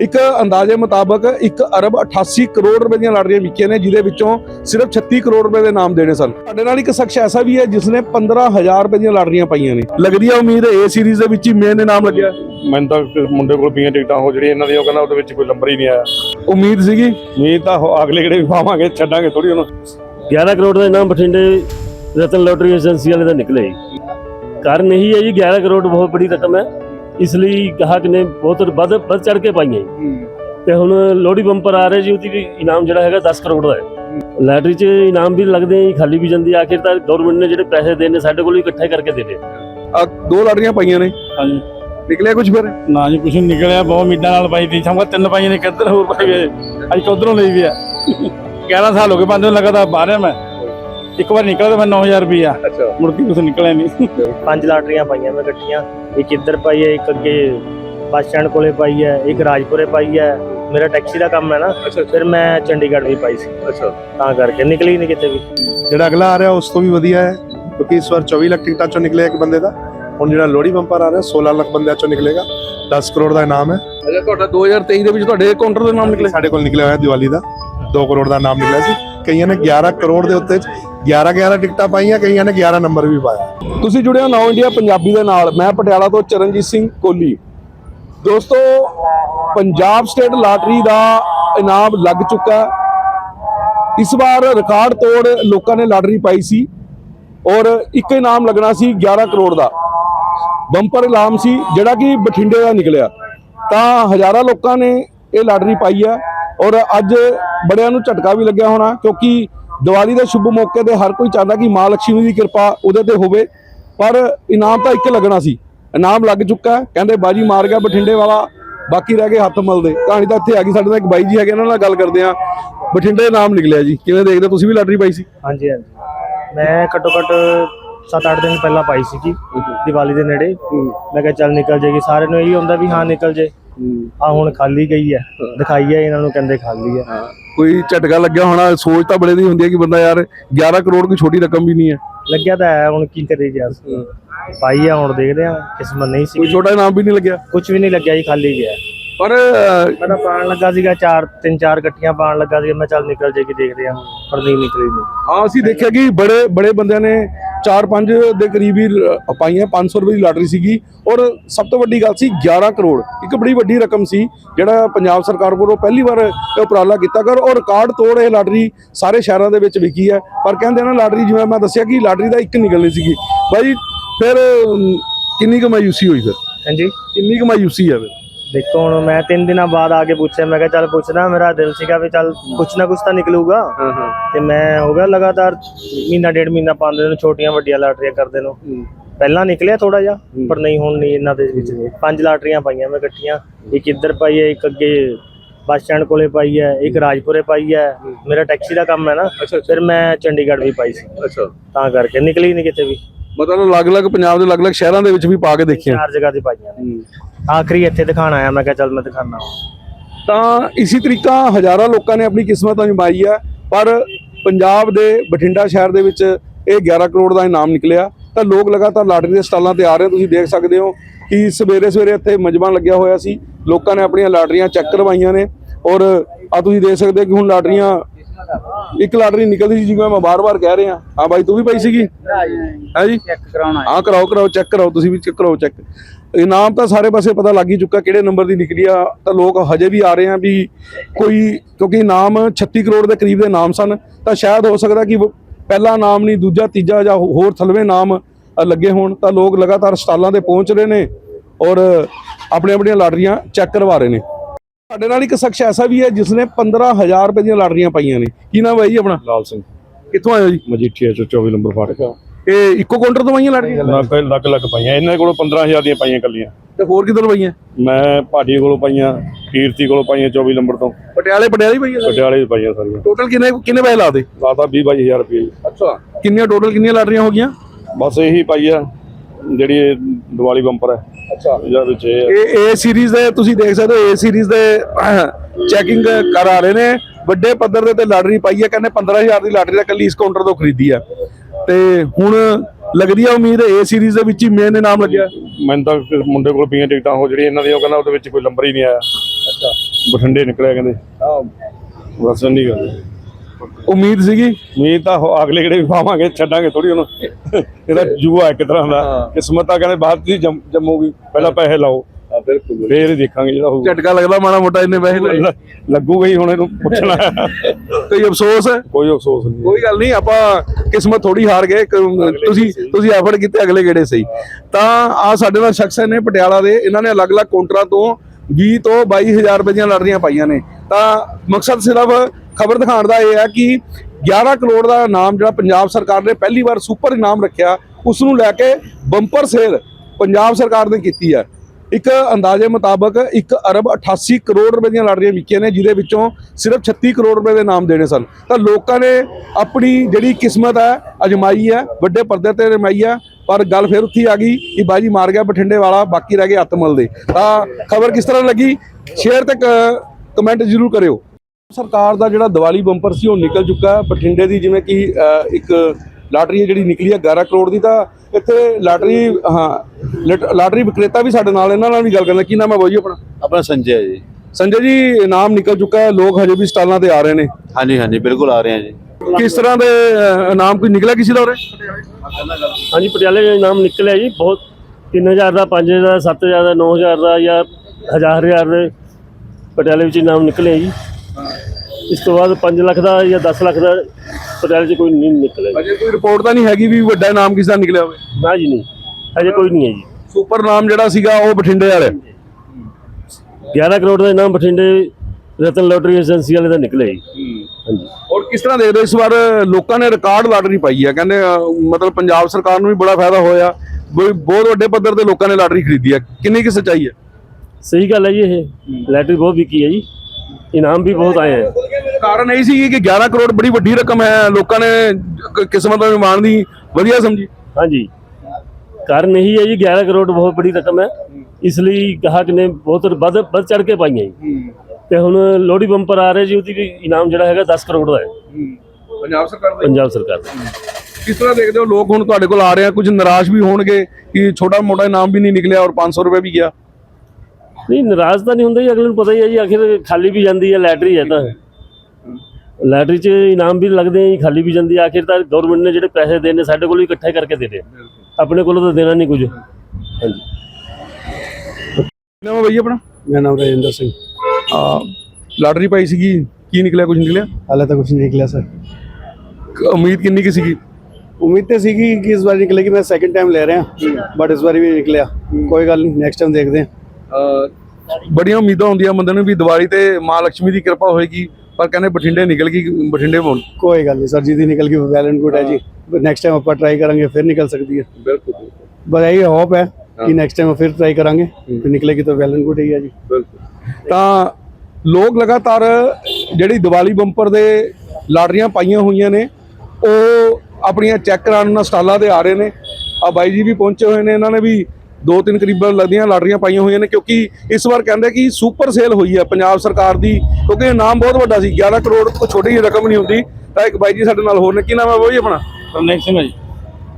ਇੱਕ ਅੰਦਾਜ਼ੇ ਮੁਤਾਬਕ 1 ਅਰਬ 88 ਕਰੋੜ ਰੁਪਏ ਦੀਆਂ ਲਾਟਰੀਆਂ ਵਿਕੀਆਂ ਨੇ ਜਿਹਦੇ ਵਿੱਚੋਂ ਸਿਰਫ 36 ਕਰੋੜ ਰੁਪਏ ਦੇ ਨਾਮ ਦੇਣੇ ਸਨ। ਸਾਡੇ ਨਾਲ ਇੱਕ ਸ਼ਖਸ ਐਸਾ ਵੀ ਹੈ ਜਿਸ ਨੇ 15000 ਰੁਪਏ ਦੀਆਂ ਲਾਟਰੀਆਂ ਪਾਈਆਂ ਨੇ। ਲੱਗਦੀ ਹੈ ਉਮੀਦ ਏ ਸੀਰੀਜ਼ ਦੇ ਵਿੱਚ ਹੀ ਮੇਨ ਨਾਮ ਲੱਗਿਆ। ਮੈਨੂੰ ਤਾਂ ਮੁੰਡੇ ਕੋਲ ਪੀਆਂ ਟਿਕਟਾਂ ਹੋ ਜਿਹੜੀ ਇਹਨਾਂ ਦੀ ਉਹ ਕਹਿੰਦਾ ਉਹਦੇ ਵਿੱਚ ਕੋਈ ਨੰਬਰ ਹੀ ਨਹੀਂ ਆਇਆ। ਉਮੀਦ ਸੀਗੀ? ਉਮੀਦ ਤਾਂ ਉਹ ਅਗਲੇ ਕਿਹੜੇ ਵੀ ਪਾਵਾਂਗੇ ਛੱਡਾਂਗੇ ਥੋੜੀ ਉਹਨੂੰ। 11 ਕਰੋੜ ਦਾ ਇਨਾਮ ਬਠਿੰਡੇ ਰਤਨ ਲੋਟਰੀ ਏਜੰਸੀ ਵਾਲੇ ਦਾ ਨਿਕਲੇ। ਕਾਰਨ ਇਹੀ ਹੈ ਜੀ 11 ਕਰੋੜ ਬਹੁਤ ਬੜੀ ਰਕਮ ਹੈ। ਇਸ ਲਈ ਗਾਹਕ ਨੇ ਬਹੁਤ ਵੱਧ ਵੱਧ ਚੜ ਕੇ ਪਾਈਆਂ ਜੀ। ਤੇ ਹੁਣ ਲੋਹੜੀ ਬੰਪਰ ਆ ਰਿਹਾ ਜੀ ਉਹਦੀ ਵੀ ਇਨਾਮ ਜਿਹੜਾ ਹੈਗਾ 10 ਕਰੋੜ ਦਾ ਹੈ। ਲੈਟਰੀ 'ਚ ਇਨਾਮ ਵੀ ਲੱਗਦੇ ਆ ਜੀ, ਖਾਲੀ ਵੀ ਜਾਂਦੀ। ਆਖਿਰ ਤਾਂ ਗਵਰਨਮੈਂਟ ਨੇ ਜਿਹੜੇ ਪੈਸੇ ਦੇਣੇ ਸਾਡੇ ਕੋਲ ਹੀ ਇਕੱਠੇ ਕਰਕੇ ਦੇਣੇ ਆ ਦੋ ਲਾਟਰੀਆਂ ਪਾਈਆਂ ਨੇ। ਹਾਂਜੀ। ਨਿਕਲਿਆ ਕੁਝ ਫਿਰ? ਨਾ ਜੀ ਕੁਛ ਨੀ ਨਿਕਲਿਆ। ਬਹੁਤ ਉਮੀਦਾਂ ਨਾਲ ਪਾਈ ਤੀ ਸਮਝਾ ਤਿੰਨ ਪਾਈਆਂ ਨੇ ਕਿੱਧਰ ਹੋਰ ਪਾਈ ਗਏ ਅੱਜ ਉਧਰੋਂ ਲਈ ਵੀ ਆ। 11 ਸਾਲ ਹੋ ਗਏ ਬੰਦੇ ਨੂੰ ਲਗਾਤਾਰ ਬਾਹਰ ਆ ਮੈਂ। ਇੱਕ ਵਾਰ ਨਿਕਲਿਆ ਤਾਂ ਮੈਂ 9000 ਰੁਪਈਆ। ਅੱਛਾ। ਮੁੜ ਕੇ ਕੁਛ ਨਿਕਲਿਆ ਨਹੀਂ। ਪੰਜ ਲਾਟਰੀਆਂ ਪਾਈਆਂ ਮੈਂ ਇਕੱਠੀਆਂ ਇੱਕ ਇੱਧਰ ਪਾਈ ਹੈ ਇੱਕ ਅੱਗੇ ਬੱਸ ਸਟੈਂਡ ਕੋਲੇ ਪਾਈ ਹੈ ਇੱਕ ਰਾਜਪੁਰੇ ਪਾਈ ਹੈ। ਮੇਰਾ ਟੈਕਸੀ ਦਾ ਕੰਮ ਹੈ ਨਾ ਫਿਰ ਮੈਂ ਚੰਡੀਗੜ੍ਹ ਵੀ ਪਾਈ ਸੀ। ਅੱਛਾ। ਤਾਂ ਕਰਕੇ ਨਿਕਲੀ ਨਹੀਂ ਕਿਤੇ ਵੀ। ਜਿਹੜਾ ਅਗਲਾ ਆ ਰਿਹਾ ਉਸ ਤੋਂ ਵੀ ਵਧੀਆ ਹੈ ਕਿਉਂਕਿ ਇਸ ਵਾਰ 24 ਲੱਖ ਟਿਕਟਾਂ ਚੋਂ ਨਿਕਲਿਆ ਇੱਕ ਬੰਦੇ ਦਾ। ਹੁਣ ਜਿਹੜਾ ਲੋਹੜੀ ਬੰਪਰ ਆ ਰਿਹਾ 16 ਲੱਖ ਬੰਦਿਆਂ ਚੋਂ ਨਿਕਲੇਗਾ। 10 ਕਰੋੜ ਦਾ ਇਨਾਮ ਹੈ। ਅੱਛਾ ਤੁਹਾਡਾ 2023 ਦੇ ਵਿੱਚ ਤੁਹਾਡੇ ਕਾਊਂਟਰ ਦੇ ਨਾਮ ਨਿਕਲੇ। ਸਾਡੇ ਕੋਲ ਨਿਕਲਿਆ ਹੋਇਆ ਦੀਵਾਲੀ ਦਾ। 2 ਕਰੋੜ ਦਾ ਇਨਾਮ ਨਿਕਲਿਆ ਸੀ। ਕਈਆਂ ਨੇ 11 ਕਰੋੜ ਦੇ ਉੱਤੇ 11 11 ਟਿਕਟਾਂ ਪਾਈਆਂ, ਕਈਆਂ ਨੇ 11 ਨੰਬਰ ਵੀ ਪਾਇਆ। ਤੁਸੀਂ ਜੁੜੇ ਹੋ ਨਾਓ ਇੰਡੀਆ ਪੰਜਾਬੀ ਦੇ ਨਾਲ। ਮੈਂ ਪਟਿਆਲਾ ਤੋਂ ਚਰਨਜੀਤ ਸਿੰਘ ਕੋਲੀ। ਦੋਸਤੋ, ਪੰਜਾਬ ਸਟੇਟ ਲਾਟਰੀ ਦਾ ਇਨਾਮ ਲੱਗ ਚੁੱਕਾ ਇਸ ਵਾਰ ਰਿਕਾਰਡ ਤੋੜ ਲੋਕਾਂ ਨੇ ਲਾਟਰੀ ਪਾਈ ਸੀ ਔਰ ਇੱਕ ਇਨਾਮ ਲੱਗਣਾ ਸੀ 11 ਕਰੋੜ ਦਾ। ਬੰਪਰ ਇਨਾਮ ਸੀ ਜਿਹੜਾ ਕਿ ਬਠਿੰਡੇ ਦਾ ਨਿਕਲਿਆ। ਤਾਂ ਹਜ਼ਾਰਾਂ ਲੋਕਾਂ ਨੇ ਇਹ ਲਾਟਰੀ ਪਾਈ ਹੈ। ਔਰ ਅੱਜ ਬੜਿਆਂ ਨੂੰ ਝਟਕਾ ਵੀ ਲੱਗਿਆ ਹੋਣਾ ਕਿਉਂਕਿ ਦੀਵਾਲੀ ਦੇ ਸ਼ੁਭ ਮੌਕੇ ਤੇ ਹਰ ਕੋਈ ਚਾਹੁੰਦਾ ਕਿ ਮਾਂ ਲక్ష్ਮੀ ਦੀ ਕਿਰਪਾ ਉਹਦੇ ਤੇ ਹੋਵੇ ਪਰ ਇਨਾਮ ਤਾਂ ਇੱਕ ਲੱਗਣਾ ਸੀ। ਇਨਾਮ ਲੱਗ ਚੁੱਕਾ ਕਹਿੰਦੇ ਬਾਜੀ ਮਾਰ ਗਿਆ ਬਠਿੰਡੇ ਵਾਲਾ ਬਾਕੀ ਰਹਿ ਗਏ ਹੱਥ ਮਲਦੇ। ਕਹਾਣੀ ਤਾਂ ਇੱਥੇ ਆ ਗਈ ਸਾਡੇ ਨਾਲ ਇੱਕ ਬਾਈ ਜੀ ਹੈਗੇ ਇਹਨਾਂ ਨਾਲ ਗੱਲ ਕਰਦੇ ਆ ਬਠਿੰਡੇ ਨਾਮ ਨਿਕਲਿਆ ਜੀ ਕਿਵੇਂ ਦੇਖਦੇ? ਤੁਸੀਂ ਵੀ ਲਾਟਰੀ ਪਾਈ ਸੀ? ਹਾਂਜੀ ਹਾਂਜੀ। ਮੈਂ ਘੱਟੋ ਘੱਟ 7-8 ਦਿਨ ਪਹਿਲਾਂ ਪਾਈ ਸੀਗੀ ਦੀਵਾਲੀ ਦੇ ਨੇੜੇ। ਮੈਂ ਕਿਹਾ ਚੱਲ ਨਿਕਲ ਜੇਗੀ ਸਾਰਿਆਂ ਨੂੰ ਇਹੀ ਹੁੰਦਾ ਵੀ ਹਾਂ ਨਿਕਲ ਜੇ ਆ ਹੁਣ ਖਾਲੀ ਗਈ ਹੈ। ਦਿਖਾਈ ਹੈ ਇਹਨਾਂ ਨੂੰ ਕਹਿੰਦੇ ਖਾਲੀ ਹੈ। ਕੋਈ ਝਟਕਾ ਲੱਗਿਆ ਹੋਣਾ ਸੋਚ ਤਾਂ ਬੜੇ ਦੀ ਹੁੰਦੀ ਹੈ ਕਿ ਬੰਦਾ ਯਾਰ 11 ਕਰੋੜ ਕੋਈ ਛੋਟੀ ਰਕਮ ਵੀ ਨਹੀਂ ਹੈ। ਲੱਗਿਆ ਤਾਂ ਹੈ ਹੁਣ ਕੀ ਕਰੀ ਗਿਆ ਪਾਈ ਆ ਹੁਣ ਦੇਖਦੇ ਆ ਕਿਸਮਤ ਨਹੀਂ ਕੋਈ ਸੀ ਛੋਟਾ ਇਨਾਮ ਵੀ ਨਹੀਂ ਲੱਗਿਆ। ਕੁਝ ਵੀ ਨਹੀਂ ਲੱਗਿਆ ਜੀ ਖਾਲੀ ਗਿਆ। ਪਰ ਮੈਂ ਤਾਂ ਪਾਣ ਲੱਗਾ ਸੀਗਾ ਚਾਰ ਤਿੰਨ ਚਾਰ ਇਕੱਠੀਆਂ ਪਾਣ ਲੱਗਾ ਸੀਗਾ ਮੈਂ ਚੱਲ ਨਿਕਲ ਜੇਗੀ ਦੇਖਦੇ ਆ ਪਰ ਨਹੀਂ ਨਿਕਲੀ ਨਹੀਂ ਹਾਂ ਅਸੀਂ ਦੇਖਿਆ ਕਿ ਬੜੇ ਬੜੇ ਬੰਦਿਆਂ ਨੇ 4-5 ਦੇ ਕਰੀਬ ਹੀ ਲ- ਪਾਈਆਂ 500 ਰੁਪਏ ਦੀ ਲਾਟਰੀ ਸੀਗੀ ਔਰ ਸਭ ਤੋਂ ਵੱਡੀ ਗੱਲ ਸੀ 11 ਕਰੋੜ। ਇੱਕ ਬੜੀ ਵੱਡੀ ਰਕਮ ਸੀ ਜਿਹੜਾ ਪੰਜਾਬ ਸਰਕਾਰ ਵੱਲੋਂ ਪਹਿਲੀ ਵਾਰ ਇਹ ਉਪਰਾਲਾ ਕੀਤਾ ਕਰ ਔਰ ਰਿਕਾਰਡ ਤੋੜ ਇਹ ਲਾਟਰੀ ਸਾਰੇ ਸ਼ਹਿਰਾਂ ਦੇ ਵਿੱਚ ਵਿਕੀ ਹੈ। ਪਰ ਕਹਿੰਦੇ ਨਾ ਲਾਟਰੀ ਜਿਵੇਂ ਮੈਂ ਦੱਸਿਆ ਕਿ ਲਾਟਰੀ ਦਾ ਇੱਕ ਨਿਕਲਣੀ ਸੀਗੀ। ਬਾਈ ਫਿਰ ਅਮ, ਕਿੰਨੀ ਕੁ ਮਾਯੂਸੀ ਹੋਈ ਫਿਰ? ਹਾਂਜੀ। ਕਿੰਨੀ ਕੁ ਮਾਯੂਸੀ ਹੈ ਫਿਰ? ਦੇਖੋ ਹੁਣ ਮੈਂ ਤਿੰਨ ਦਿਨਾਂ ਬਾਅਦ ਆ ਕੇ ਪੁੱਛਿਆ ਮੈਂ ਕਿਹਾ ਚੱਲ ਪੁੱਛਦਾ ਮੇਰਾ ਦਿਲ ਸੀਗਾ ਵੀ ਚੱਲ ਕੁਛ ਨਾ ਕੁਛ ਤਾਂ ਨਿਕਲੂਗਾ। ਹਾਂ ਹਾਂ। ਤੇ ਮੈਂ ਹੋ ਗਿਆ ਲਗਾਤਾਰ ਮਹੀਨਾ ਡੇਢ ਮਹੀਨਾ ਪਾਉਂਦੇ ਨੂੰ ਛੋਟੀਆਂ ਵੱਡੀਆਂ ਲਾਟਰੀਆਂ ਕਰਦੇ ਨੂੰ। ਪਹਿਲਾਂ ਨਿਕਲਿਆ ਥੋੜਾ ਜਿਹਾ ਪਰ ਨਹੀਂ ਹੁਣ ਨਹੀਂ ਇਹਨਾਂ ਦੇ ਵਿੱਚ। ਪੰਜ ਲਾਟਰੀਆਂ ਪਾਈਆਂ ਮੈਂ ਇਕੱਠੀਆਂ। ਇੱਕ ਇੱਧਰ ਪਾਈ ਹੈ ਇੱਕ ਅੱਗੇ ਬੱਸ ਸਟੈਂਡ ਕੋਲੇ ਪਾਈ ਹੈ ਇੱਕ ਰਾਜਪੁਰੇ ਪਾਈ ਹੈ। ਮੇਰਾ ਟੈਕਸੀ ਦਾ ਕੰਮ ਹੈ ਨਾ ਫਿਰ ਮੈਂ ਚੰਡੀਗੜ੍ਹ ਵੀ ਪਾਈ ਸੀ। ਅੱਛਾ। ਤਾਂ ਕਰਕੇ ਨਿਕਲੀ ਨਹੀਂ ਕਿਤੇ ਵੀ। ਮਤਲਬ ਅਲੱਗ-ਅਲੱਗ ਪੰਜਾਬ ਦੇ ਅਲੱਗ-ਅਲੱਗ ਸ਼ਹਿਰਾਂ ਦੇ ਵਿੱਚ ਵੀ ਪਾ ਕੇ ਦੇਖੀਆਂ। ਚਾਰ ਜਗ੍ਹਾ ਤੇ ਪਾਈਆਂ ਨੇ। ਆਖਰੀ ਇੱਥੇ ਦਿਖਾਣ ਆਇਆ ਮੈਂ ਕਿਹਾ ਚੱਲ ਮੈਂ ਦਿਖਾਣਾ ਤਾਂ ਇਸੇ ਤਰੀਕਾ ਹਜ਼ਾਰਾਂ ਲੋਕਾਂ ਨੇ ਆਪਣੀ ਕਿਸਮਤ ਅਜਮਾਈ ਹੈ ਪਰ ਪੰਜਾਬ ਦੇ ਬਠਿੰਡਾ ਸ਼ਹਿਰ ਦੇ ਵਿੱਚ ਇਹ 11 ਕਰੋੜ ਦਾ ਇਨਾਮ ਨਿਕਲਿਆ। ਤਾਂ ਲੋਕ ਲਗਾਤਾਰ ਲਾਟਰੀ ਦੇ ਸਟਾਲਾਂ ਤੇ ਆ ਰਹੇ ਤੁਸੀਂ ਦੇਖ ਸਕਦੇ ਹੋ ਕਿ ਸਵੇਰੇ ਸਵੇਰੇ ਇੱਥੇ ਮਜਮਾ ਲੱਗਿਆ ਹੋਇਆ ਸੀ। ਲੋਕਾਂ ਨੇ ਆਪਣੀਆਂ ਲਾਟਰੀਆਂ ਚੈੱਕ ਕਰਵਾਈਆਂ ਨੇ ਔਰ ਆ ਤੁਸੀਂ ਦੇਖ ਸਕਦੇ ਹੋ ਕਿ ਹੁਣ ਲਾਟਰੀਆਂ ਇੱਕ ਲਾਟਰੀ ਨਿਕਲਦੀ ਸੀ ਜਿਵੇਂ ਮੈਂ ਬਾਰ-ਬਾਰ ਕਹਿ ਰਿਹਾ। ਹਾਂ ਬਾਈ ਤੂੰ ਵੀ ਪਾਈ ਸੀਗੀ? ਹੈ ਜੀ? ਚੈੱਕ ਕਰਾਉਣਾ ਹਾਂ ਕਰਾਓ ਕਰਾਓ ਚੈੱਕ ਕਰਾਓ ਤੁਸੀਂ ਵੀ ਚੈੱਕ ਕਰਾਓ ਚੈੱਕ। ਇਨਾਮ ਤਾਂ ਸਾਰੇ ਪਾਸੇ ਪਤਾ ਲੱਗ ਹੀ ਚੁੱਕਾ ਕਿਹੜੇ ਨੰਬਰ ਦੀ ਨਿਕਲੀ ਆ ਤਾਂ ਲੋਕ ਹਜੇ ਵੀ ਆ ਰਹੇ ਆ ਵੀ ਕੋਈ ਕਿਉਂਕਿ ਇਨਾਮ 36 ਕਰੋੜ ਦੇ ਕਰੀਬ ਦੇ ਨਾਮ ਸਨ ਤਾਂ ਸ਼ਾਇਦ ਹੋ ਸਕਦਾ ਕਿ ਪਹਿਲਾ ਨਾਮ ਨਹੀਂ ਦੂਜਾ ਤੀਜਾ ਜਾਂ ਹੋਰ ਥਲਵੇਂ ਨਾਮ ਲੱਗੇ ਹੋਣ ਤਾਂ ਲੋਕ ਲਗਾਤਾਰ ਸਟਾਲਾਂ ਤੇ ਪਹੁੰਚ ਰਹੇ ਨੇ ਔਰ ਆਪਣੀਆਂ ਆਪਣੀਆਂ ਲਾਟਰੀਆਂ ਚੈੱਕ ਕਰਵਾ ਰਹੇ ਨੇ। ਸਾਡੇ ਨਾਲ ਇੱਕ ਸ਼ਖਸ ਐਸਾ ਵੀ ਹੈ ਜਿਸ ਨੇ 15000 ਰੁਪਏ ਦੀਆਂ ਲਾਟਰੀਆਂ ਪਾਈਆਂ ਨੇ। ਕੀ ਨਾਮ ਹੈ ਜੀ ਆਪਣਾ? ਲਾਲ ਸਿੰਘ। ਕਿੱਥੋਂ ਹੋ ਜੀ? ਮਜੀਠੀਆ ਚ 24 ਨੰਬਰ ਫਾਟਕ। ਇਹ ਇੱਕੋ ਕਾਊਂਟਰ ਤੋਂ ਪਾਈਆਂ ਲਾਟਰੀਆਂ ਲੱਗ ਲੱਗ ਲੱਗ ਪਾਈਆਂ। ਇਹਨਾਂ ਕੋਲੋਂ 15000 ਦੀਆਂ ਪਾਈਆਂ ਕੱਲੀਆਂ ਤੇ ਹੋਰ ਕਿੱਧਰ ਪਾਈਆਂ? ਮੈਂ ਭਾਟੀ ਕੋਲੋਂ ਪਾਈਆਂ ਕੀਰਤੀ ਕੋਲੋਂ ਪਾਈਆਂ 24 ਨੰਬਰ ਤੋਂ। ਪਟਿਆਲੇ ਪਟਿਆਲੇ ਪਾਈਆਂ ਪਟਿਆਲੇ ਦੀ ਪਾਈਆਂ ਸਾਰੀਆਂ। ਟੋਟਲ ਕਿੰਨੇ ਕਿੰਨੇ ਪੈਸੇ ਲਾਦੇ ਲਾਤਾ 20 22000 ਰੁਪਏ। ਅੱਛਾ। ਕਿੰਨੀਆਂ ਟੋਟਲ ਕਿੰਨੀਆਂ ਲਾਟਰੀਆਂ ਹੋ ਗਈਆਂ? ਬਸ ਇਹੀ ਪਾਈ ਆ ਜਿਹੜੀ ਇਹ ਦੀਵਾਲੀ ਬੰਪਰ ਹੈ। ਅੱਛਾ। ਇਹਦੇ ਵਿੱਚ ਇਹ। ਇਹ ਏ ਸੀਰੀਜ਼ ਦੇ ਤੁਸੀਂ ਦੇਖ ਸਕਦੇ ਹੋ ਏ ਸੀਰੀਜ਼ ਦੇ ਚੈਕਿੰਗ ਕਰਾ ਰਹੇ ਨੇ ਵੱਡੇ ਪੱਧਰ ਦੇ ਤੇ ਲਾਟਰੀ ਪਾਈ ਹੈ ਕਹਿੰਦੇ 15000 ਦੀ ਲਾਟਰੀ ਤਾਂ ਕੱਲੀ ਇਸ ਕਾਊਂਟਰ ਤੋਂ ਖਰੀਦੀ ਆ। ਤੇ ਹੁਣ ਲੱਗਦੀ ਆ ਉਮੀਦ ਏ ਸੀਰੀਜ਼ ਦੇ ਵਿੱਚ ਹੀ ਮੇਨ ਇਨਾਮ ਲੱਗਿਆ। ਮੈਨੂੰ ਤਾਂ ਮੁੰਡੇ ਕੋਲ ਪੀਆਂ ਟਿਕਟਾਂ ਹੋ ਜਿਹੜੀ ਇਹਨਾਂ ਦੀ ਉਹ ਕਹਿੰਦਾ ਉਹਦੇ ਵਿੱਚ ਕੋਈ ਨੰਬਰ ਹੀ ਨਹੀਂ ਆਇਆ। ਅੱਛਾ। ਬਠਿੰਡੇ ਨਿਕਲਿਆ ਕਹਿੰਦੇ। ਬਸ ਨਹੀਂ ਗੱਲ ਉਮੀਦ ਸੀਗੀ? ਉਮੀਦ ਤਾਂ ਹੋ- ਅਗਲੇ ਕਿਹੜੇ ਵੀ ਪਾਵਾਂਗੇ ਛੱਡਾਂਗੇ ਥੋੜੀ ਉਹਨੂੰ। ਇਹਦਾ ਜੂਆ ਇੱਕ ਤਰ੍ਹਾਂ ਦਾ। ਕਿਸਮਤ ਤਾਂ ਕਹਿੰਦੇ ਬਾਅਦ ਦੀ ਜੰਮ- ਜੰਮੂਗੀ। ਪਹਿਲਾਂ ਪੈਸੇ ਲਾਓ। ਬਿਲਕੁਲ ਫੇਰ ਹੀ ਦੇਖਾਂਗੇ ਜਿਹੜਾ ਹੋਊਗਾ। ਝਟਕਾ ਲੱਗਦਾ ਮਾੜਾ ਮੋਟਾ ਇੰਨੇ ਪੈਸੇ ਲਾਏ। ਲੱਗੂਗਾ ਹੀ ਹੁਣ ਇਹਨੂੰ ਪੁੱਛਣਾ। ਕੋਈ ਅਫਸੋਸ ਹੈ? ਕੋਈ ਅਫਸੋਸ ਨਹੀਂ। ਕੋਈ ਗੱਲ ਨਹੀਂ ਆਪਾਂ ਕਿਸਮਤ ਥੋੜੀ ਹਾਰ ਗਏ। ਤੁਸੀਂ ਤੁਸੀਂ ਐਫਰਟ ਕੀਤੇ ਅਗਲੇ ਗੇੜੇ ਸਹੀ। ਤਾਂ ਆ ਸਾਡੇ ਨਾਲ ਸ਼ਖਸ ਨੇ ਪਟਿਆਲਾ ਦੇ। ਇਹਨਾਂ ਨੇ ਅਲੱਗ-ਅਲੱਗ ਕਾਊਂਟਰਾਂ ਤੋਂ 20 ਤੋਂ 22000 ਰੁਪਏ ਦੀਆਂ ਲਾਟਰੀਆਂ ਪਾਈਆਂ ਨੇ। ਤਾਂ ਮਕਸਦ ਸਿਰਫ ਖਬਰ ਦਿਖਾਉਣ ਦਾ ਇਹ ਹੈ ਕਿ 11 ਕਰੋੜ ਦਾ ਇਨਾਮ ਜਿਹੜਾ ਪੰਜਾਬ ਸਰਕਾਰ ਨੇ ਪਹਿਲੀ ਵਾਰ ਸੁਪਰ ਇਨਾਮ ਰੱਖਿਆ ਉਸ ਨੂੰ ਲੈ ਕੇ ਬੰਪਰ ਸੇਲ ਪੰਜਾਬ ਸਰਕਾਰ ਨੇ ਕੀਤੀ ਹੈ। ਇੱਕ ਅੰਦਾਜ਼ੇ ਮੁਤਾਬਕ 1 ਅਰਬ 88 ਕਰੋੜ ਰੁਪਏ ਦੀਆਂ ਲਾਟਰੀਆਂ ਵਿਕੀਆਂ ਨੇ, ਜਿਹਦੇ ਵਿੱਚੋਂ ਸਿਰਫ 36 ਕਰੋੜ ਰੁਪਏ ਦੇ ਨਾਮ ਦੇਣੇ ਸਨ। ਤਾਂ ਲੋਕਾਂ ਨੇ ਆਪਣੀ ਜਿਹੜੀ ਕਿਸਮਤ ਹੈ, ਅਜਮਾਈ ਹੈ, ਵੱਡੇ ਪਰਦੇ ਤੇ ਅਜਮਾਈ ਹੈ, ਪਰ ਗੱਲ ਫਿਰ ਉੱਥੇ ਆ ਗਈ ਕਿ ਬਾਜੀ ਮਾਰ ਗਿਆ ਬਠਿੰਡੇ ਵਾਲਾ, ਬਾਕੀ ਰਹਿ ਗਏ ਅਤਮਲ ਦੇ। ਤਾਂ ਖਬਰ ਕਿਸ ਤਰ੍ਹਾਂ ਲੱਗੀ? ਸ਼ੇਅਰ ਤੇ ਕਮੈਂਟ ਜ਼ਰੂਰ ਕਰਿਓ। ਸਰਕਾਰ ਦਾ ਜਿਹੜਾ ਦੀਵਾਲੀ ਬੰਪਰ ਸੀ, ਉਹ ਨਿਕਲ ਚੁੱਕਾ ਬਠਿੰਡੇ ਦੀ ਜਿਵੇਂ ਕਿ ਇੱਕ ਲਾਟਰੀ ਹੈ ਜਿਹੜੀ ਨਿਕਲੀ ਹੈ 11 ਕਰੋੜ ਦੀ, ਤਾਂ ਇੱਥੇ ਲਾਟਰੀ, ਹਾਂ ਲਾਟਰੀ ਵਿਕਰੇਤਾ ਵੀ ਸਾਡੇ ਨਾਲ ਇਹਨਾਂ ਨਾਲ ਵੀ ਗੱਲ ਕਰਨਾ। ਕੀ ਨਾਮ ਹੈ ਬਾਈ ਜੀ ਆਪਣਾ? ਆਪਣਾ ਸੰਜੇ ਹੈ ਜੀ। ਸੰਜੇ ਜੀ ਇਨਾਮ ਨਿਕਲ ਚੁੱਕਾ ਹੈ ਲੋਕ ਹਜੇ ਵੀ ਸਟਾਲਾਂ ਤੇ ਆ ਰਹੇ ਨੇ। ਹਾਂਜੀ ਹਾਂਜੀ ਬਿਲਕੁਲ ਆ ਰਹੇ ਹਾਂ ਜੀ। ਕਿਸ ਤਰ੍ਹਾਂ ਦੇ ਅ, ਇਨਾਮ ਕੋਈ ਨਿਕਲਿਆ ਕਿਸੇ ਦਾ ਉਰੇ? ਹਾਂਜੀ ਪਟਿਆਲੇ ਦਾ ਇਨਾਮ ਨਿਕਲਿਆ ਜੀ ਬਹੁਤ 3000 ਦਾ 5000 ਦਾ 7000 ਦਾ 9000 ਦਾ ਜਾਂ 1000 ਹਜ਼ਾਰ ਦੇ ਪਟਿਆਲੇ ਵਿੱਚ ਇਨਾਮ ਨਿਕਲੇ ਜੀ। ਇਸ ਤੋਂ ਬਾਅਦ 5 ਲੱਖ ਦਾ ਜਾਂ 10 ਲੱਖ ਦਾ ਪਟਿਆਲੇ 'ਚ ਕੋਈ ਨਹੀਂ ਨਿਕਲਿਆ ਅਜੇ ਕੋਈ ਰਿਪੋਰਟ ਤਾਂ ਨਹੀਂ ਹੈਗੀ ਵੀ ਵੱਡਾ ਇਨਾਮ ਕਿਸੇ ਦਾ ਨਿਕਲਿਆ ਹੋਵੇ? ਨਾ ਜੀ ਨਹੀਂ। ਅਜੇ ਕੋਈ ਨਹੀਂ ਹੈ ਜੀ। ਸੁਪਰ ਇਨਾਮ ਜਿਹੜਾ ਸੀਗਾ ਉਹ ਬਠਿੰਡੇ ਵਾਲੇ। 11 ਕਰੋੜ ਦਾ ਇਨਾਮ ਬਠਿੰਡੇ ਰਤਨ ਲੋਟਰੀ ਏਜੰਸੀ ਵਾਲੇ ਦਾ ਨਿਕਲਿਆ ਜੀ। ਹਾਂਜੀ। ਔਰ ਕਿਸ ਤਰ੍ਹਾਂ ਦੇਖਦੇ ਇਸ ਵਾਰ ਲੋਕਾਂ ਨੇ ਰਿਕਾਰਡ ਲਾਟਰੀ ਪਾਈ ਹੈ ਕਹਿੰਦੇ ਮਤਲਬ ਪੰਜਾਬ ਸਰਕਾਰ ਨੂੰ ਵੀ ਬੜਾ ਫਾਇਦਾ ਹੋਇਆ। ਵੀ ਬਹੁਤ ਵੱਡੇ ਪੱਧਰ ਤੇ ਲੋਕਾਂ ਨੇ ਲਾਟਰੀ ਖਰੀਦੀ ਹੈ ਕਿੰਨੀ ਕਿ ਸੱਚਾਈ ਹੈ ਸਹੀ ਗੱਲ ਹੈ ਜੀ ਇਹ। ਲੈਟਰੀ ਬਹੁਤ ਵਿਕੀ ਹੈ ਜੀ। ਇਨਾਮ ਵੀ ਬਹੁਤ ਆਏ ਹੈ ਕਾਰਨ ਇਹ ਸੀ ਕਿ 11 ਕਰੋੜ ਬੜੀ ਵੱਡੀ ਰਕਮ ਹੈ। ਲੋਕਾਂ ਨੇ ਕਿਸਮਤ ਦਾ ਨਿਮਾਣ ਦੀ ਵਧੀਆ ਸਮਝੀ। ਹਾਂਜੀ। ਕਾਰਨ ਇਹੀ ਹੈ ਜੀ 11 ਕਰੋੜ ਬਹੁਤ ਬੜੀ ਰਕਮ ਹੈ। ਇਸ ਲਈ ਗਾਹਕ ਨੇ ਬਹੁਤ ਵੱਧ ਵੱਧ ਚੜ ਕੇ ਪਾਈਆਂ ਜੀ। ਤੇ ਹੁਣ ਲੋਹੜੀ ਬੰਪਰ ਆ ਰਿਹਾ ਜੀ ਉਹਦੀ ਵੀ ਇਨਾਮ ਜਿਹੜਾ ਹੈਗਾ 10 ਕਰੋੜ ਦਾ ਹੈ। ਪੰਜਾਬ ਸਰਕਾਰ ਪੰਜਾਬ ਸਰਕਾਰ ਦਾ। ਕਿਸ ਤਰ੍ਹਾਂ ਦੇਖਦੇ ਹੋ ਲੋਕ ਹੁਣ ਤੁਹਾਡੇ ਕੋਲ ਆ ਰਹੇ ਆ ਕੁਝ ਨਿਰਾਸ਼ ਵੀ ਹੋਣਗੇ ਕਿ ਛੋਟਾ ਮੋਟਾ ਇਨਾਮ ਵੀ ਨਹੀਂ ਨਿਕਲਿਆ ਔਰ 500 ਰੁਪਏ ਵੀ ਗਿਆ? ਨਹੀਂ ਨਾਰਾਜ਼ ਤਾਂ ਨਹੀਂ ਹੁੰਦਾ ਜੀ ਅਗਲੇ ਨੂੰ ਪਤਾ ਹੀ ਹੈ ਜੀ ਆਖਿਰ ਖਾਲੀ ਵੀ ਜਾਂਦੀ ਹੈ ਲੈਟਰੀ ਹੈ ਤਾਂ। ਲੈਟਰੀ 'ਚ ਇਨਾਮ ਵੀ ਲੱਗਦੇ ਆ ਖਾਲੀ ਵੀ ਜਾਂਦੀ ਆਖਿਰ ਤਾਂ ਗਵਰਨਮੈਂਟ ਨੇ ਜਿਹੜੇ ਪੈਸੇ ਦੇਣੇ ਸਾਡੇ ਕੋਲ ਇਕੱਠੇ ਕਰਕੇ ਦੇ ਦੇ ਆਪਣੇ ਕੋਲੋਂ ਤਾਂ ਦੇਣਾ ਨਹੀਂ ਕੁਝ। ਹਾਂਜੀ। ਨਾਮ ਹੈ ਬਈ ਆਪਣਾ? ਮੇਰਾ ਨਾਮ ਰਾਜਿੰਦਰ ਸਿੰਘ। ਆ ਲਾਟਰੀ ਪਾਈ ਸੀਗੀ ਕੀ ਨਿਕਲਿਆ ਕੁਝ ਨਿਕਲਿਆ? ਹਾਲੇ ਤੱਕ ਕੁਝ ਨਹੀਂ ਨਿਕਲਿਆ ਸਰ। ਉਮੀਦ ਕਿੰਨੀ ਕੀ ਸੀਗੀ? ਉਮੀਦ ਤੇ ਸੀਗੀ ਕਿ ਇਸ ਵਾਰ ਨਿਕਲੇਗੀ ਮੈਂ ਸੈਕਿੰਡ ਟਾਈਮ ਲੈ ਰਿਹਾ। ਬਟ ਇਸ ਵਾਰੀ ਵੀ ਨਹੀਂ ਨਿਕਲਿਆ। ਕੋਈ ਗੱਲ ਨਹੀਂ ਨੈਕਸਟ ਟਾਈਮ ਦੇਖਦੇ ਅ, ਬੜੀਆਂ ਉਮੀਦਾਂ ਹੁੰਦੀਆਂ ਬੰਦੇ ਨੂੰ ਵੀ ਦੀਵਾਲੀ ਤੇ ਮਾਂ ਲక్ష్ਮੀ ਦੀ ਕਿਰਪਾ ਹੋਏਗੀ। ਪਰ ਕਹਿੰਦੇ ਬਠਿੰਡੇ ਨਿਕਲ ਗਈ ਬਠਿੰਡੇ ਬੋਲ ਕੋਈ ਗੱਲ ਨਹੀਂ ਸਰ ਜਿਹਦੀ ਨਿਕਲ ਗਈ ਵੈਲ ਐਂਡ ਗੁੱਡ ਹੈ ਜੀ। ਨੈਕਸਟ ਟਾਈਮ ਆਪਾਂ ਟਰਾਈ ਕਰਾਂਗੇ ਫਿਰ ਨਿਕਲ ਸਕਦੀ ਹੈ। ਬਿਲਕੁਲ ਬਸ ਇਹੀ ਹੋਪ ਹੈ ਕਿ ਨੈਕਸਟ ਟਾਈਮ ਫਿਰ ਟਰਾਈ ਕਰਾਂਗੇ ਫਿਰ ਨਿਕਲੇਗੀ ਤਾਂ ਵੈਲ ਐਂਡ ਗੁੱਡ ਹੀ ਹੈ ਜੀ। ਤਾਂ ਲੋਕ ਲਗਾਤਾਰ ਜਿਹੜੀ ਦੀਵਾਲੀ ਬੰਪਰ ਦੇ ਲਾਟਰੀਆਂ ਪਾਈਆਂ ਹੋਈਆਂ ਨੇ ਉਹ ਆਪਣੀਆਂ ਚੈੱਕ ਕਰਾਉਣ ਨਾਲ ਸਟਾਲਾਂ ਤੇ ਆ ਰਹੇ ਨੇ। ਆ ਬਾਈ ਜੀ ਵੀ ਪਹੁੰਚੇ ਹੋਏ ਨੇ ਇਹਨਾਂ ਨੇ ਵੀ ਦੋ ਤਿੰਨ ਕਰੀਬਨ ਲੱਗਦੀਆਂ ਲਾਟਰੀਆਂ ਪਾਈਆਂ ਹੋਈਆਂ ਨੇ ਕਿਉਂਕਿ ਇਸ ਵਾਰ ਕਹਿੰਦੇ ਕਿ ਸੁਪਰ ਸੇਲ ਹੋਈ ਹੈ ਪੰਜਾਬ ਸਰਕਾਰ ਦੀ ਕਿਉਂਕਿ ਇਨਾਮ ਬਹੁਤ ਵੱਡਾ ਸੀ 11 ਕਰੋੜ ਕੋਈ ਛੋਟੀ ਜਿਹੀ ਰਕਮ ਨਹੀਂ ਹੁੰਦੀ ਤਾਂ ਇੱਕ ਬਾਈ ਜੀ ਸਾਡੇ ਨਾਲ ਹੋਰ ਨੇ ਕੀ ਨਾਮ ਹੈ ਬਾਈ ਆਪਣਾ? ਰਣੇਕ ਸਿੰਘ ਜੀ।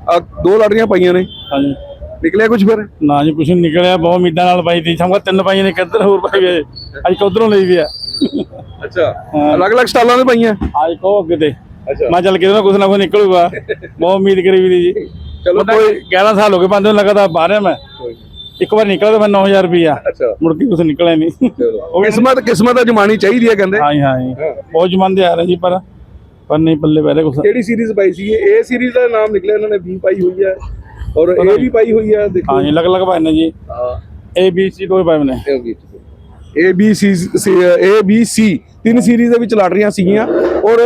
ਆ ਦੋ ਲਾਟਰੀਆਂ ਪਾਈਆਂ ਨੇ। ਹਾਂਜੀ। ਨਿਕਲਿਆ ਕੁਝ ਫਿਰ? ਨਾ ਜੀ ਕੁਛ ਨੀ ਨਿਕਲਿਆ ਬਹੁਤ ਉਮੀਦਾਂ ਨਾਲ ਪਾਈ ਤੀ ਸਮਝਾ ਤਿੰਨ ਪਾਈਆਂ ਨੇ ਕਿੱਧਰ ਹੋਰ ਪਾਈ ਵੇ ਅੱਜ ਉਧਰੋਂ ਲਈ ਵੀ ਆ। ਅੱਛਾ ਅਲੱਗ-ਅਲੱਗ ਸਟਾਲਾਂ ਤੇ ਪਾਈਆਂ। ਅੱਜ ਕੋ ਅੱਗੇ ਤੇ। ਅੱਛਾ। ਮੈਂ ਚੱਲ ਕਿਤੇ ਨਾ ਕੁਛ ਨਾ ਕੁਛ ਨਿਕਲੂਗਾ। ਬਹੁਤ ਉਮੀਦ ਕਰੀ ਵੀ ਦੀ ਜੀ। ਚਲੋ ਕੋਈ 11 ਸਾਲ ਹੋ ਗਏ ਬੰਦੇ ਨੂੰ ਲਗਾਤਾਰ ਬਾਹਰ ਆ ਮੈਂ। ਇੱਕ ਵਾਰ ਨਿਕਲਿਆ ਤਾਂ ਮੈਂ 9000 ਰੁਪਇਆ ਅੱਛਾ। ਮੁੜ ਕੇ ਕੁਛ ਨਿਕਲਿਆ ਨਹੀਂ। ਕਿਸਮਤ ਕਿਸਮਤ ਅਜਮਾਣੀ ਚਾਹੀਦੀ ਹੈ ਕਹਿੰਦੇ? ਹਾਂ ਜੀ, ਹਾਂ। ਜੀ। ਬਹੁਤ ਜਮਾਂਦੇ ਆ ਰਹੇ ਜੀ ਪਰ ਪਰ ਨਹੀਂ ਪੱਲੇ ਬਹਿ ਰਿਹਾ ਕੁਛ। ਕਿਹੜੀ ਸੀਰੀਜ਼ ਪਾਈ ਸੀ ਇਹ ਸੀਰੀਜ਼ ਦਾ ਨਾਮ ਨਿਕਲਿਆ ਇਹਨਾਂ ਨੇ 20 ਪਾਈ ਹੋਈ ਹੈ। ਔਰ ਇਹ ਵੀ ਪਾਈ ਹੋਈ ਹੈ ਦੇਖੋ। ਹਾਂ ਜੀ ਅਲੱਗ ਅਲੱਗ ਪਾਏ ਨੇ ਜੀ। ਏ ਬੀ ਸੀ ਦੋ ਪਾਏ ਨੇ। A B C A B C ਤਿੰਨ ਸੀਰੀਜ਼ ਦੇ ਵਿੱਚ ਲਾਟਰੀਆਂ ਸੀਗੀਆਂ। ਔਰ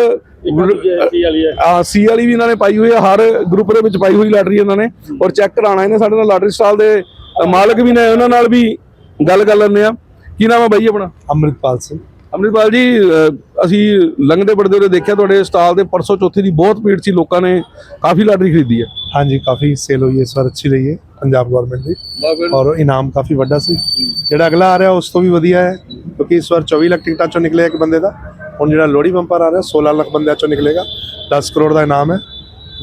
ਵਾਲੀ ਹੈ। ਆ ਸੀ ਵਾਲੀ ਵੀ ਇਹਨਾਂ ਨੇ ਪਾਈ ਹੋਈ ਹੈ। ਹਰ ਗਰੁੱਪ ਦੇ ਵਿੱਚ ਪਾਈ ਹੋਈ ਲਾਟਰੀ ਇਹਨਾਂ ਨੇ। ਔਰ ਚੈੱਕ ਕਰਾਉਣਾ ਇਹਨੇ ਸਾਡੇ ਨਾਲ ਲਾਟਰੀ ਸਟਾਲ ਦੇ ਮਾਲਕ ਵੀ ਨੇ ਉਹਨਾਂ ਨਾਲ ਵੀ ਗੱਲ ਕਰ ਲੈਂਦੇ ਆ ਕੀ ਨਾਮ ਹੈ ਬਾਈ ਆਪਣਾ? ਅੰਮ੍ਰਿਤਪਾਲ ਸਿੰਘ। ਅਮਰਿਤਪਾਲ ਜੀ ਅਸੀਂ ਲੰਘਦੇ ਵੜਦੇ ਹੋਏ ਦੇਖਿਆ ਤੁਹਾਡੇ ਸਟਾਲ ਤੇ ਪਰਸੋਂ ਚੌਥੇ ਦੀ ਬਹੁਤ ਭੀੜ ਸੀ ਲੋਕਾਂ ਨੇ ਕਾਫੀ ਲਾਟਰੀ ਖਰੀਦੀ ਹੈ। ਹਾਂਜੀ ਕਾਫੀ ਸੇਲ ਹੋਈ ਹੈ ਇਸ ਵਾਰ ਅੱਛੀ ਰਹੀ ਹੈ ਪੰਜਾਬ ਗਵਰਨਮੈਂਟ ਦੀ। ਔਰ ਇਨਾਮ ਕਾਫੀ ਵੱਡਾ ਸੀ। ਜਿਹੜਾ ਅਗਲਾ ਆ ਰਿਹਾ ਉਸ ਤੋਂ ਵੀ ਵਧੀਆ ਹੈ ਕਿਉਂਕਿ ਇਸ ਵਾਰ 24 ਲੱਖ ਟਿਕਟਾਂ ਚੋਂ ਨਿਕਲਿਆ ਇੱਕ ਬੰਦੇ ਦਾ। ਹੁਣ ਜਿਹੜਾ ਲੋਹੜੀ ਬੰਪਰ ਆ ਰਿਹਾ 16 ਲੱਖ ਬੰਦਿਆਂ ਚੋਂ ਨਿਕਲੇਗਾ। 10 ਕਰੋੜ ਦਾ ਇਨਾਮ ਹੈ।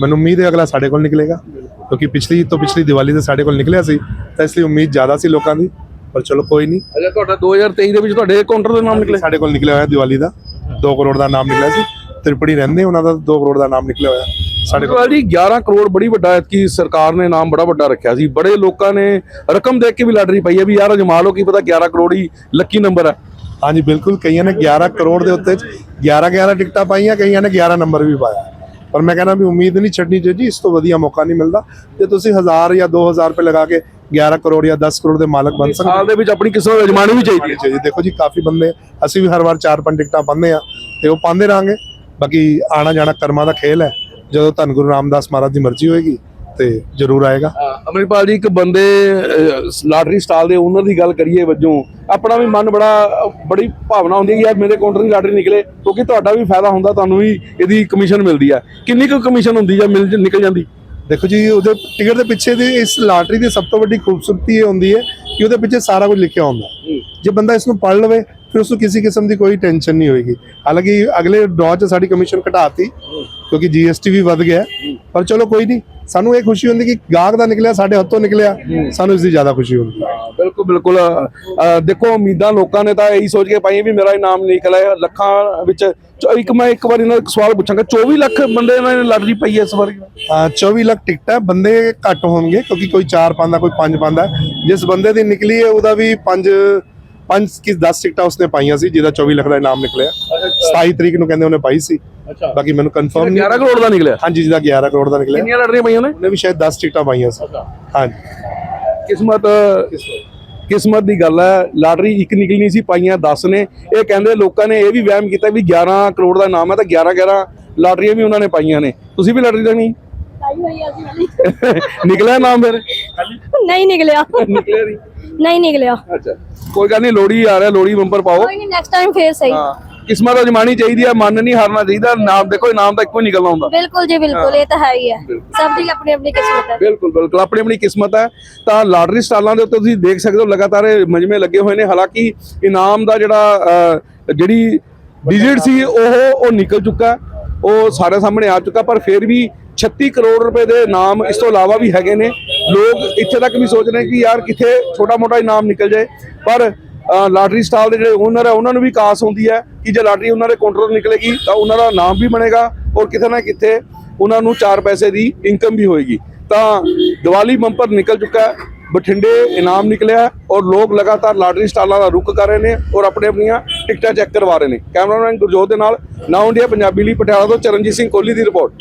ਮੈਨੂੰ ਉਮੀਦ ਹੈ ਅਗਲਾ ਸਾਡੇ ਕੋਲ ਨਿਕਲੇਗਾ। ਕਿਉਂਕਿ ਪਿਛਲੀ ਤੋਂ ਪਿਛਲੀ ਦੀਵਾਲੀ ਤੇ ਸਾਡੇ ਕੋਲ ਨਿਕਲਿਆ ਸੀ ਤਾਂ ਇਸ ਲਈ ਉਮੀਦ ਜ਼ਿਆਦਾ ਸੀ ਲੋਕਾਂ ਦੀ ਪਰ ਚਲੋ ਕੋਈ ਨਹੀਂ। ਅੱਛਾ ਤੁਹਾਡਾ 2023 ਦੇ ਵਿੱਚ ਤੁਹਾਡੇ ਕਾਊਂਟਰ ਦੇ ਨਾਮ ਨਿਕਲੇ। ਸਾਡੇ ਕੋਲ ਨਿਕਲਿਆ ਹੋਇਆ ਦੀਵਾਲੀ ਦਾ 2 ਕਰੋੜ ਦਾ ਨਾਮ ਨਿਕਲਿਆ ਸੀ। ਤ੍ਰਿਪੜੀ ਰਹਿੰਦੇ ਉਹਨਾਂ ਦਾ 2 ਕਰੋੜ ਦਾ ਨਾਮ ਨਿਕਲਿਆ ਹੋਇਆ। ਸਾਡੇ ਕੋਲ ਜੀ 11 ਕਰੋੜ ਬੜੀ ਵੱਡਾ ਹੈ ਕਿ ਸਰਕਾਰ ਨੇ ਨਾਮ ਬੜਾ ਵੱਡਾ ਰੱਖਿਆ ਸੀ। ਬੜੇ ਲੋਕਾਂ ਨੇ ਰਕਮ ਦੇਖ ਕੇ ਵੀ ਲਾਟਰੀ ਪਾਈ ਹੈ ਵੀ ਯਾਰ ਅਜਮਾ ਲਓ ਕੀ ਪਤਾ 11 ਕਰੋੜ ਹੀ ਲੱਕੀ ਨੰਬਰ ਹੈ। ਹਾਂਜੀ ਬਿਲਕੁਲ। ਕਈਆਂ ਨੇ 11 ਕਰੋੜ ਦੇ ਉੱਤੇ 11 11 ਟਿਕਟਾਂ ਪਾਈਆਂ ਕਈਆਂ ਨੇ 11 ਨੰਬਰ ਵੀ ਪਾਇਆ। ਪਰ ਮੈਂ ਕਹਿੰਦਾ ਵੀ ਉਮੀਦ ਨਹੀਂ ਛੱਡਣੀ ਚਾਹੀਦੀ ਇਸ ਤੋਂ ਵਧੀਆ ਮੌਕਾ ਨਹੀਂ ਮਿਲਦਾ। ਜੇ ਤੁਸੀਂ 1000 ਜਾਂ 2000 ਰੁਪਏ ਲਗਾ ਕੇ 11 ਕਰੋੜ ਜਾਂ 10 ਕਰੋੜ ਦੇ ਮਾਲਕ ਬਣ ਸਕਦੇ ਸਾਲ ਦੇ ਵਿੱਚ ਆਪਣੀ ਕਿਸਮਤ ਅਜਮਾਣੀ ਵੀ ਚਾਹੀਦੀ ਚਾਹੀਦੀ ਦੇਖੋ ਜੀ ਕਾਫੀ ਬੰਦੇ ਅਸੀਂ ਵੀ ਹਰ ਵਾਰ 4-5 ਟਿਕਟਾਂ ਪਾਉਂਦੇ ਆ ਤੇ ਉਹ ਪਾਉਂਦੇ ਰਾਂਗੇ ਬਾਕੀ ਆਣਾ ਜਾਣਾ ਕਰਮਾਂ ਦਾ ਖੇਲ ਹੈ। ਜਦੋਂ ਧੰਨ ਗੁਰੂ ਰਾਮਦਾਸ ਮਹਾਰਾਜ ਦੀ ਮਰਜ਼ੀ ਹੋਏਗੀ। ਤੇ ਜ਼ਰੂਰ ਆਏਗਾ। ਅਮਰਿਤਪਾਲ ਜੀ ਇੱਕ ਬੰਦੇ ਲਾਟਰੀ ਸਟਾਲ ਦੇ ਓਨਰ ਦੀ ਗੱਲ ਕਰੀਏ ਵਜੋਂ ਆਪਣਾ ਵੀ ਮਨ ਬੜਾ ਬੜੀ ਭਾਵਨਾ ਹੁੰਦੀ ਹੈ ਯਾਰ ਮੇਰੇ ਕਾਊਂਟਰ ਦੀ ਲਾਟਰੀ ਨਿਕਲੇ ਕਿਉਂਕਿ ਤੁਹਾਡਾ ਵੀ ਫਾਇਦਾ ਹੁੰਦਾ ਤੁਹਾਨੂੰ ਵੀ ਇਹਦੀ ਕਮਿਸ਼ਨ ਮਿਲਦੀ ਹੈ। ਕਿੰਨੀ ਕੁ ਕਮਿਸ਼ਨ ਹੁੰਦੀ ਜਾਂ ਮਿਲ ਨਿਕਲ ਜਾਂਦੀ? ਦੇਖੋ ਜੀ ਉਹਦੇ ਟਿਕਟ ਦੇ ਪਿੱਛੇ ਦੀ ਇਸ ਲਾਟਰੀ ਦੀ ਸਭ ਤੋਂ ਵੱਡੀ ਖੂਬਸੂਰਤੀ ਇਹ ਹੁੰਦੀ ਹੈ ਕਿ ਉਹਦੇ ਪਿੱਛੇ ਸਾਰਾ ਕੁਝ ਲਿਖਿਆ ਹੁੰਦਾ ਜੇ ਬੰਦਾ ਇਸ ਨੂੰ ਪੜ੍ਹ ਲਵੇ ਫਿਰ ਉਸ ਨੂੰ ਕਿਸੇ ਕਿਸਮ ਦੀ ਕੋਈ ਟੈਨਸ਼ਨ ਨਹੀਂ ਹੋਏਗੀ। ਹਾਲਾਂਕਿ ਅਗਲੇ ਡਰਾਅ 'ਚ ਸਾਡੀ ਕਮਿਸ਼ਨ ਘਟਾਤੀ ਕਿਉਂਕਿ ਜੀਐਸਟੀ ਵੀ ਵੱਧ ਗਿਆ। ਪਰ ਚਲੋ ਕੋਈ ਨਹੀਂ ਸਾਨੂੰ ਇਹ ਖੁਸ਼ੀ ਹੁੰਦੀ ਕਿ ਗਾਹਕ ਦਾ ਨਿਕਲਿਆ ਸਾਡੇ ਹੱਥੋਂ ਨਿਕਲਿਆ ਸਾਨੂੰ ਇਸ ਦੀ ਜ਼ਿਆਦਾ ਖੁਸ਼ੀ ਹੁੰਦੀ। ਹੈ ਬਿਲਕੁਲ ਬਿਲਕੁਲ। ਦੇਖੋ ਉਮੀਦਾਂ ਲੋਕਾਂ ਨੇ ਤਾਂ ਇਹੀ ਸੋਚ ਕੇ ਪਾਈਆਂ ਵੀ ਮੇਰਾ ਇਨਾਮ ਨਿਕਲਿਆ ਲੱਖਾਂ ਵਿੱਚ ਇੱਕ ਮੈਂ ਇੱਕ ਵਾਰ ਇਹਨਾਂ ਦਾ ਸਵਾਲ ਪੁੱਛਾਂਗਾ 24 ਲੱਖ ਬੰਦੇ ਇਹਨਾਂ ਨੇ ਲਾਟਰੀ ਪਾਈ ਹੈ ਇਸ ਵਾਰ? ਅਹ 24 ਲੱਖ ਟਿਕਟ ਹੈ ਬੰਦੇ ਘੱਟ ਹੋਣਗੇ ਕਿਉਂਕਿ ਕੋਈ 4 ਪਾਉਂਦਾ ਕੋਈ 5 ਪਾਉਂਦਾ ਜਿਸ ਬੰਦੇ ਦੀ ਨਿਕਲੀ ਹੈ ਉਹਦਾ ਵੀ 5 5 ਕਿ 10 ਟਿਕਟਾਂ ਉਸਨੇ ਪਾਈਆਂ ਸੀ ਜਿਹਦਾ 24 ਲੱਖ ਦਾ ਇਨਾਮ ਨਿਕਲਿਆ। 27 ਤਰੀਕ ਨੂੰ ਕਹਿੰਦੇ ਉਹਨੇ ਪਾਈ ਸੀ। ਅੱਛਾ। ਬਾਕੀ ਮੈਨੂੰ ਕਨਫਰਮ ਨਹੀਂ 11 ਕਰੋੜ ਦਾ ਨਿਕਲਿਆ? ਹਾਂਜੀ ਜਿਹਦਾ 11 ਕਰੋੜ ਦਾ ਨਿਕਲਿਆ। ਕਿੰਨੀਆਂ ਲਾਟਰੀਆਂ ਪਈਆਂ ਨੇ ਉਹਨੇ ਵੀ ਸ਼ਾਇਦ 10 ਟਿਕਟਾਂ ਪਾਈਆਂ ਸੀ। ਹਾਂਜੀ। ਕਿਸਮਤ ਕਿਸਮਤ ਦੀ ਗੱਲ ਹੈ ਲਾਟਰੀ ਇੱਕ ਨਿਕਲਣੀ ਸੀ ਪਾਈਆਂ 10 ਨੇ। ਇਹ ਕਹਿੰਦੇ ਲੋਕਾਂ ਨੇ ਇਹ ਵੀ ਵਹਿਮ ਕੀਤਾ ਵੀ 11 ਕਰੋੜ ਦਾ ਇਨਾਮ ਹੈ ਤਾਂ 11 11 ਲਾਟਰੀਆਂ ਵੀ ਉਹਨਾਂ ਨੇ ਪਾਈਆਂ ਨੇ। ਤੁਸੀਂ ਵੀ ਲਾਟਰੀ ਲੈਣੀ ਪਾਈ ਹੋਈ ਆ ਅਸੀਂ ਵਾਲੀ ਨਿਕਲਿਆ ਨਾਮ ਫਿਰ? ਨਹੀਂ ਨਿਕਲਿਆ। ਨਿਕਲਿਆ ਨਹੀਂ? ਨਹੀਂ ਨਿਕਲਿਆ। ਅੱਛਾ ਕੋਈ ਗੱਲ ਨਹੀਂ ਲੋੜੀ ਆ ਰਿਹਾ ਲੋੜੀ ਬੰਪਰ ਪਾਓ। ਕੋਈ ਨਹੀਂ ਨੈਕਸਟ ਟਾਈਮ ਫੇਰ ਸਹੀ। ਹਾਂ ਕਿਸਮਤ ਅਜਮਾਣੀ ਚਾਹੀਦੀ ਹੈ ਮਨ ਨਹੀਂ ਹਾਰਨਾ ਚਾਹੀਦਾ ਨਾਮ ਦੇਖੋ ਇਨਾਮ ਤਾਂ ਇੱਕੋ ਹੀ ਨਿਕਲਣਾ ਹੁੰਦਾ। ਬਿਲਕੁਲ ਜੀ ਬਿਲਕੁਲ ਇਹ ਤਾਂ ਹੈ ਹੀ ਹੈ। ਸਭ ਦੀ ਆਪਣੀ ਆਪਣੀ ਕਿਸਮਤ ਹੈ। ਬਿਲਕੁਲ ਬਿਲਕੁਲ ਆਪਣੀ ਆਪਣੀ ਕਿਸਮਤ ਹੈ। ਤਾਂ ਲਾਟਰੀ ਸਟਾਲਾਂ ਦੇ ਉੱਤੇ ਤੁਸੀਂ ਦੇਖ ਸਕਦੇ ਹੋ ਲਗਾਤਾਰ ਮਜਮੇ ਲੱਗੇ ਹੋਏ ਨੇ। ਹਾਲਾਂਕਿ ਇਨਾਮ ਦਾ ਜਿਹੜਾ ਜਿਹੜੀ ਡਿਜਿਟ ਸੀ ਉਹ ਉਹ ਨਿਕਲ ਚੁੱਕਾ। ਉਹ ਸਾਰੇ ਸਾਹਮਣੇ ਆ ਚੁੱਕਾ ਪਰ ਫਿਰ ਵੀ 36 ਕਰੋੜ ਰੁਪਏ ਦੇ ਇਨਾਮ ਇਸ ਤੋਂ ਇਲਾਵਾ ਵੀ ਹੈਗੇ ਨੇ। ਲੋਕ ਇੱਥੇ ਤੱਕ ਵੀ ਸੋਚ ਰਹੇ ਕਿ ਯਾਰ ਕਿੱਥੇ ਛੋਟਾ ਮੋਟਾ ਇਨਾਮ ਨਿਕਲ ਜਾਏ। ਪਰ ਲਾਟਰੀ ਸਟਾਲ ਦੇ ਜਿਹੜੇ ਓਨਰ ਹੈ ਉਹਨਾਂ ਨੂੰ ਵੀ ਕਾਸ ਹੁੰਦੀ ਹੈ ਕਿ ਜੇ ਲਾਟਰੀ ਉਹਨਾਂ ਦੇ ਕਾਊਂਟਰ ਨਿਕਲੇਗੀ, ਤਾਂ ਉਹਨਾਂ ਦਾ ਨਾਮ ਵੀ ਬਣੇਗਾ ਔਰ ਕਿਤੇ ਨਾ ਕਿਤੇ ਉਹਨਾਂ ਨੂੰ 4 ਪੈਸੇ ਦੀ ਇਨਕਮ ਵੀ ਹੋਏਗੀ। ਤਾਂ ਦੀਵਾਲੀ ਬੰਪਰ ਨਿਕਲ ਚੁੱਕਾ ਹੈ, ਬਠਿੰਡੇ ਇਨਾਮ ਨਿਕਲਿਆ ਔਰ ਲੋਕ ਲਗਾਤਾਰ ਲਾਟਰੀ ਸਟਾਲਾਂ ਦਾ ਰੁਕ ਕਰ ਰਹੇ ਨੇ ਔਰ ਆਪਣੇ ਆਪਣੀਆਂ ਟਿਕਟਾਂ ਚੈੱਕ ਕਰਵਾ ਰਹੇ ਨੇ। ਕੈਮਰਾਮੈਨ ਗੁਰਜੋਤ ਦੇ ਨਾਲ, ਨਾਉ ਇੰਡੀਆ, ਪੰਜਾਬੀ ਲਈ ਪਟਿਆਲਾ ਤੋਂ ਚਰਨਜੀਤ ਸਿੰਘ ਕੋਹਲੀ ਦੀ ਰਿਪੋਰਟ।